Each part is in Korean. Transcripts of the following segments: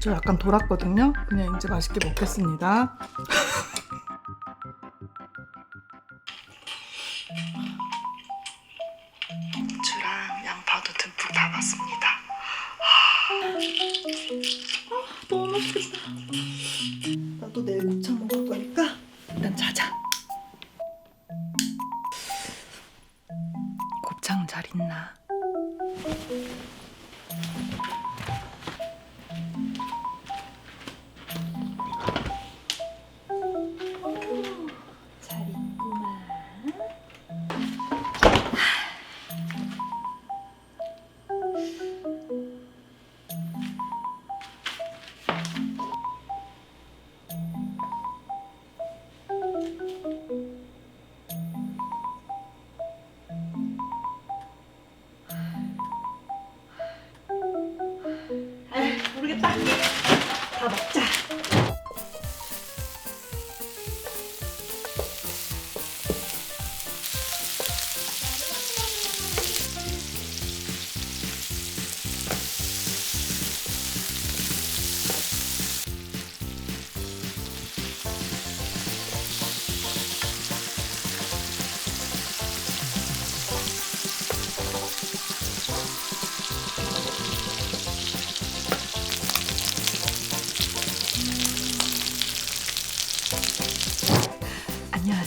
저 약간 돌았거든요. 그냥 이제 맛있게 먹겠습니다. 고추랑 양파도 듬뿍 담았습니다. 아, 너무 맛있겠다. 나도 내일 곱창 먹을 거니까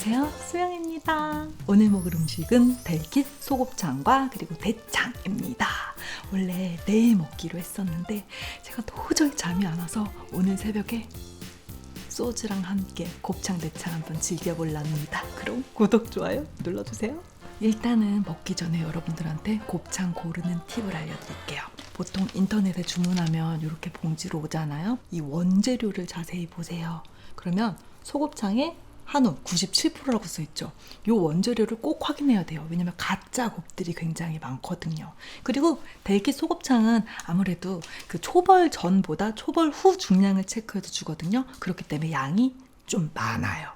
안녕하세요. 수영입니다. 오늘 먹을 음식은 델킷 소곱창과 그리고 대창입니다. 원래 내일 먹기로 했었는데 제가 도저히 잠이 안 와서 오늘 새벽에 소주랑 함께 곱창 대창 한번 즐겨볼랍니다. 그럼 구독, 좋아요 눌러주세요. 일단은 먹기 전에 여러분들한테 곱창 고르는 팁을 알려드릴게요. 보통 인터넷에 주문하면 이렇게 봉지로 오잖아요. 이 원재료를 자세히 보세요. 그러면 소곱창에 한우 97%라고 써 있죠. 이 원재료를 꼭 확인해야 돼요. 왜냐면 가짜 곱들이 굉장히 많거든요. 그리고 델기 소곱창은 아무래도 그 초벌 전보다 초벌 후 중량을 체크해서 주거든요. 그렇기 때문에 양이 좀 많아요.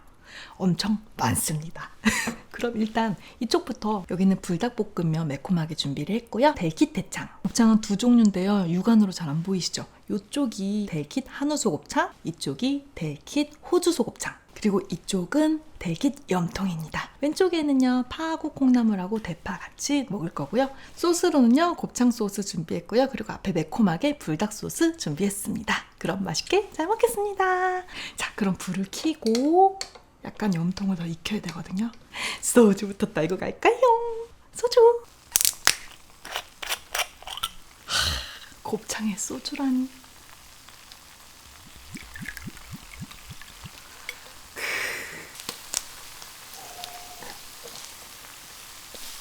엄청 많습니다. 그럼 일단 이쪽부터 여기는 불닭볶음면 매콤하게 준비를 했고요. 델킷 대창. 곱창은 두 종류인데요. 육안으로 잘 안 보이시죠? 이쪽이 델킷 한우 소곱창, 이쪽이 델킷 호주 소곱창. 그리고 이쪽은 델킷 염통입니다. 왼쪽에는요 파하고 콩나물하고 대파 같이 먹을 거고요. 소스로는요 곱창 소스 준비했고요. 그리고 앞에 매콤하게 불닭 소스 준비했습니다. 그럼 맛있게 잘 먹겠습니다. 자 그럼 불을 켜고 약간 염통을 더 익혀야 되거든요. 소주부터 딸고 갈까요? 소주. 하, 곱창에 소주라니.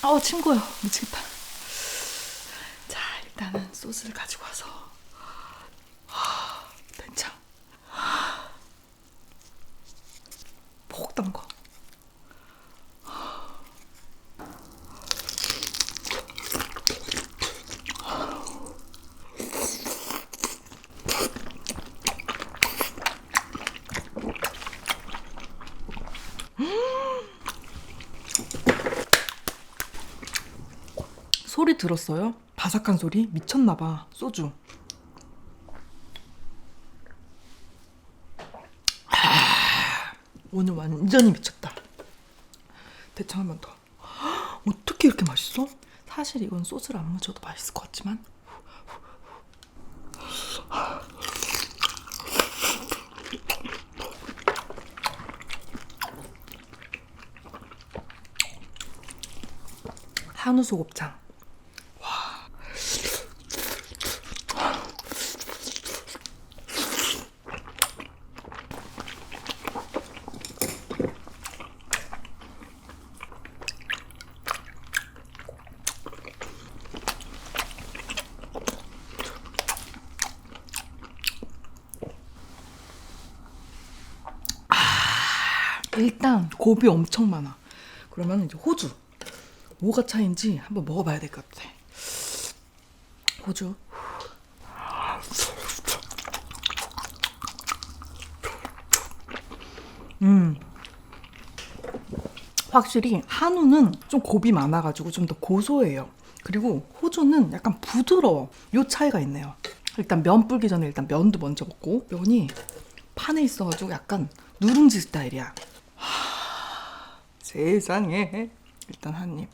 아우 친구요 미치겠다. 자 일단은 소스를 가지고 와서 들었어요? 바삭한 소리? 미쳤나봐. 소주. 아, 오늘 완전히 미쳤다. 대창 한번 더. 어떻게 이렇게 맛있어? 사실 이건 소스를 안 묻혀도 맛있을 것 같지만. 한우 소곱창 일단 곱이 엄청 많아. 그러면 이제 호주. 뭐가 차인지 한번 먹어봐야 될 것 같아. 호주. 음. 확실히 한우는 좀 곱이 많아가지고 좀 더 고소해요. 그리고 호주는 약간 부드러워. 요 차이가 있네요. 일단 면 불기 전에 일단 면도 먼저 먹고 면이 판에 있어가지고 약간 누룽지 스타일이야. 하, 세상에 일단 한 입.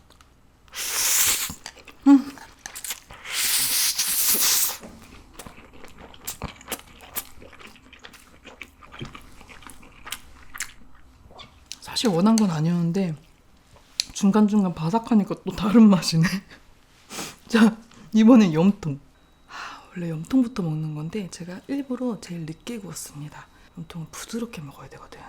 사실 원한 건 아니었는데 중간중간 바삭하니까 또 다른 맛이네. 자, 이번엔 염통. 하, 원래 염통부터 먹는 건데 제가 일부러 제일 늦게 구웠습니다. 염통은 부드럽게 먹어야 되거든.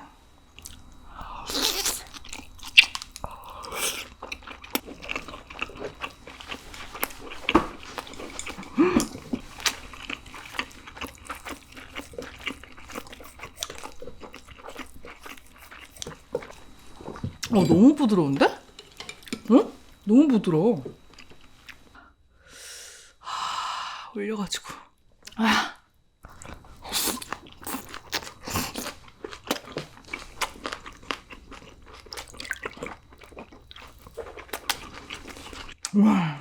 어, 너무 부드러운데? 응? 너무 부드러워. 하, 올려가지고. 아. 와.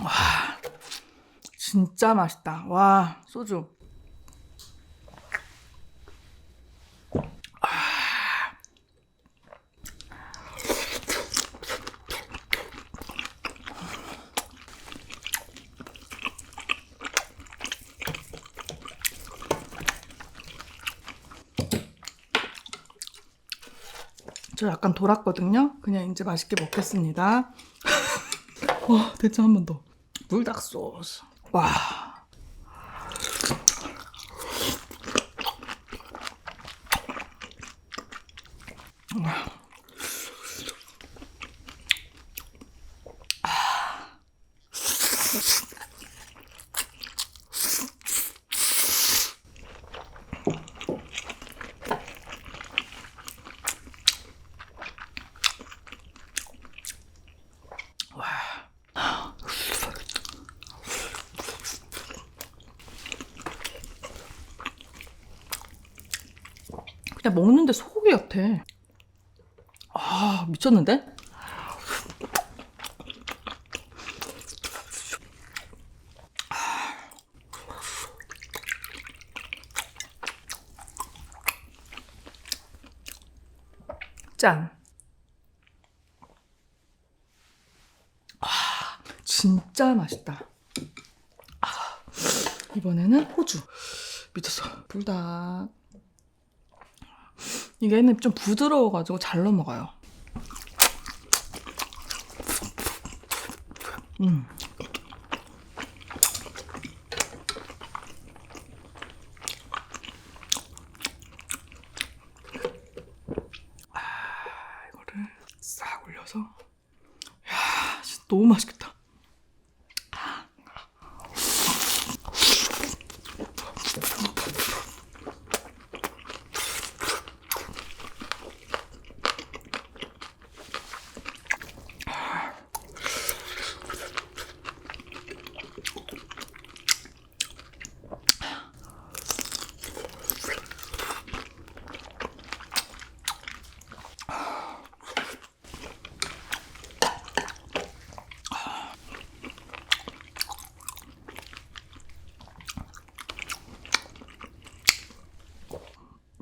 와. 진짜 맛있다. 와, 소주. 저 약간 돌았거든요. 그냥 이제 맛있게 먹겠습니다. 와, 대창 한번 더. 불닭 소스. 와. 그냥 먹는데 소고기 같아. 아, 미쳤는데? 짠. 아, 진짜 맛있다. 아, 이번에는 호주. 미쳤어. 불닭. 이게는 좀 부드러워가지고 잘 넘어가요. 음. 아, 이거를 싹 올려서. 야, 진짜 너무 맛있겠다.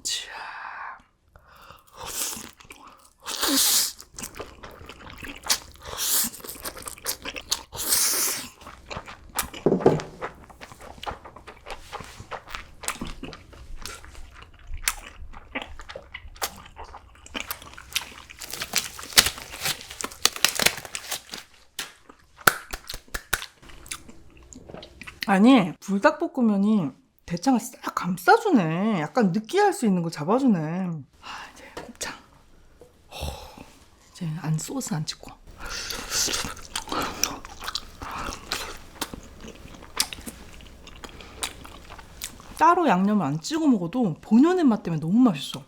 자. 아니 불닭볶음면이 대창을 싹 감싸주네. 약간 느끼할 수 있는 거 잡아주네. 아 이제 곱창. 호, 이제 안 소스 안 찍고. 따로 양념을 안 찍어 먹어도 본연의 맛 때문에 너무 맛있어.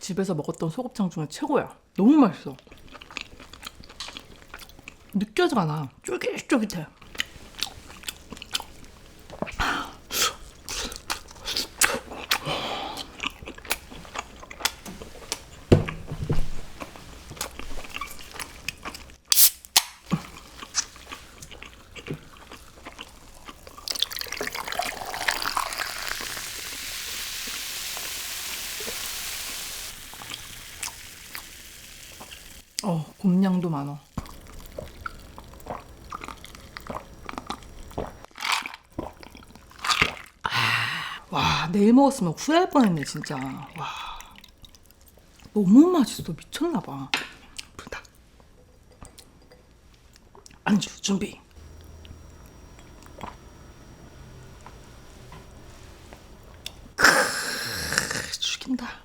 집에서 먹었던 소곱창 중에 최고야. 너무 맛있어. 느껴지가 않아. 쫄깃쫄깃해. 곰냥도 많어. 아, 와 내일 먹었으면 후회할 뻔했네 진짜. 와 너무 맛있어 미쳤나 봐. 불다. 안주 준비. 크, 죽인다.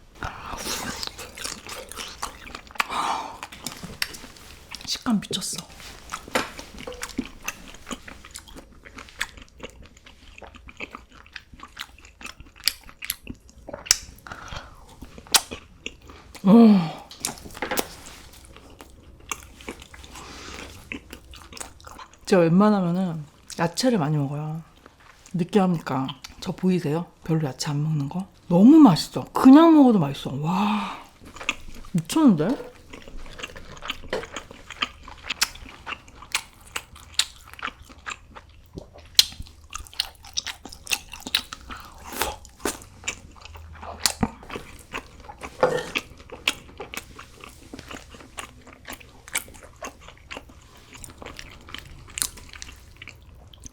식감 미쳤어. 제가 웬만하면은 야채를 많이 먹어요. 느끼합니까? 저 보이세요? 별로 야채 안 먹는 거? 너무 맛있어. 그냥 먹어도 맛있어. 와. 미쳤는데?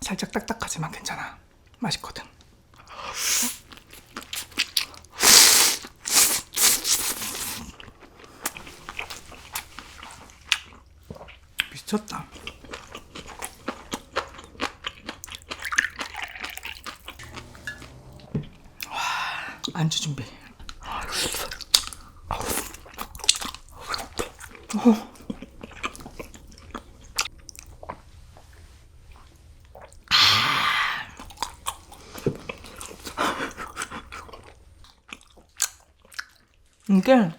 살짝 딱딱하지만 괜찮아. 맛있거든. 미쳤다. 와, 안주 준비. 이게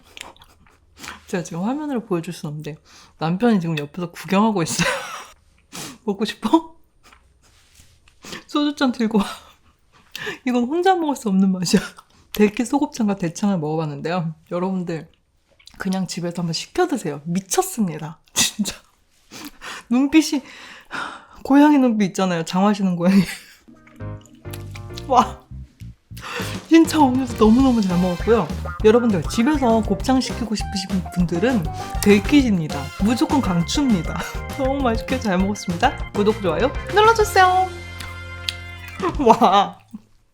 제가 지금 화면으로 보여줄 수 없는데 남편이 지금 옆에서 구경하고 있어요. 먹고 싶어? 소주잔 들고 와. 이건 혼자 먹을 수 없는 맛이야. 대게 소곱창과 대창을 먹어봤는데요. 여러분들 그냥 집에서 한번 시켜 드세요. 미쳤습니다. 진짜. 눈빛이 고양이 눈빛 있잖아요. 장화시는 고양이. 와. 진짜 오늘 너무너무 잘 먹었고요. 여러분들 집에서 곱창 시키고 싶으신 분들은 데이킷입니다. 무조건 강추입니다. 너무 맛있게 잘 먹었습니다. 구독, 좋아요 눌러주세요. 와.